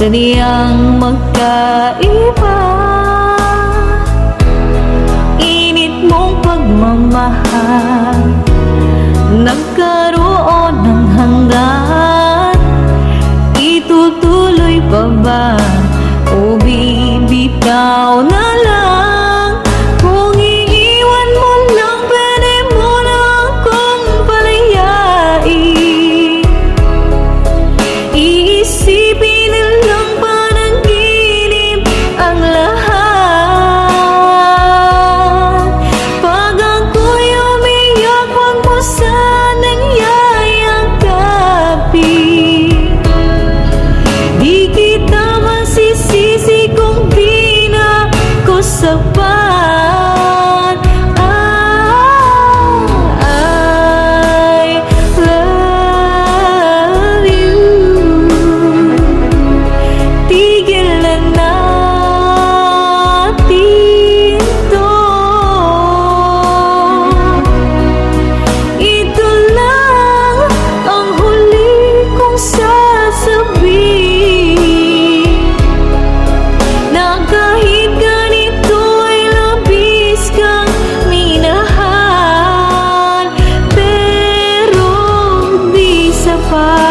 Sadyang magkaiba. Init mong pagmamahal.